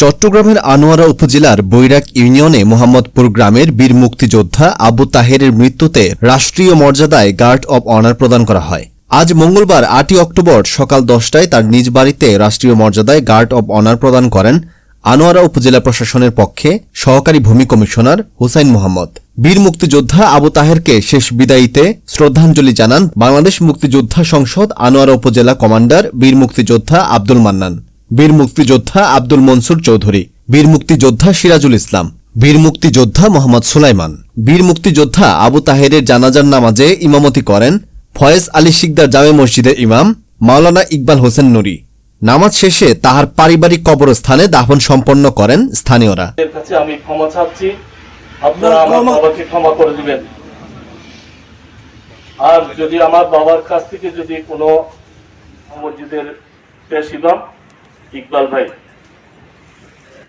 চট্টগ্রামের আনোয়ারা উপজেলার বৈরাক ইউনিয়নে মোহাম্মদপুর গ্রামের বীর মুক্তিযোদ্ধা আবু তাহেরের মৃত্যুতে রাষ্ট্রীয় মর্যাদায় গার্ড অব অনার প্রদান করা হয়। আজ মঙ্গলবার আটই অক্টোবর সকাল দশটায় তার নিজ বাড়িতে রাষ্ট্রীয় মর্যাদায় গার্ড অব অনার প্রদান করেন আনোয়ারা উপজেলা প্রশাসনের পক্ষে সহকারী ভূমি কমিশনার হুসাইন মোহাম্মদ। বীর মুক্তিযোদ্ধা আবু তাহেরকে শেষ বিদায়ীতে শ্রদ্ধাঞ্জলি জানান বাংলাদেশ মুক্তিযোদ্ধা সংসদ আনোয়ারা উপজেলা কমান্ডার বীর মুক্তিযোদ্ধা আব্দুল মান্নান। বীর মুক্তিযোদ্ধা আব্দুল মনসুর চৌধুরী, বীর মুক্তিযোদ্ধা সিরাজুল ইসলাম, বীর মুক্তিযোদ্ধা মোহাম্মদ সুলাইমান, বীর মুক্তিযোদ্ধা আবু তাহেরের জানাজার নামাজে ইমামতি করেন ফয়েজ আলী শিকদার জামে মসজিদের ইমাম মাওলানা ইকবাল হোসেন নুরি। নামাজ শেষে তাহার পারিবারিক কবরস্থানে দাফন সম্পন্ন করেন স্থানীয়রা। আমি ক্ষমা চাচ্ছি। আপনারা আমার বাবাকে ক্ষমা করে দিবেন। আর যদি আমার বাবার কাছ থেকে যদি কোনো মসজিদের পেশ ইমাম ইকবাল ভাই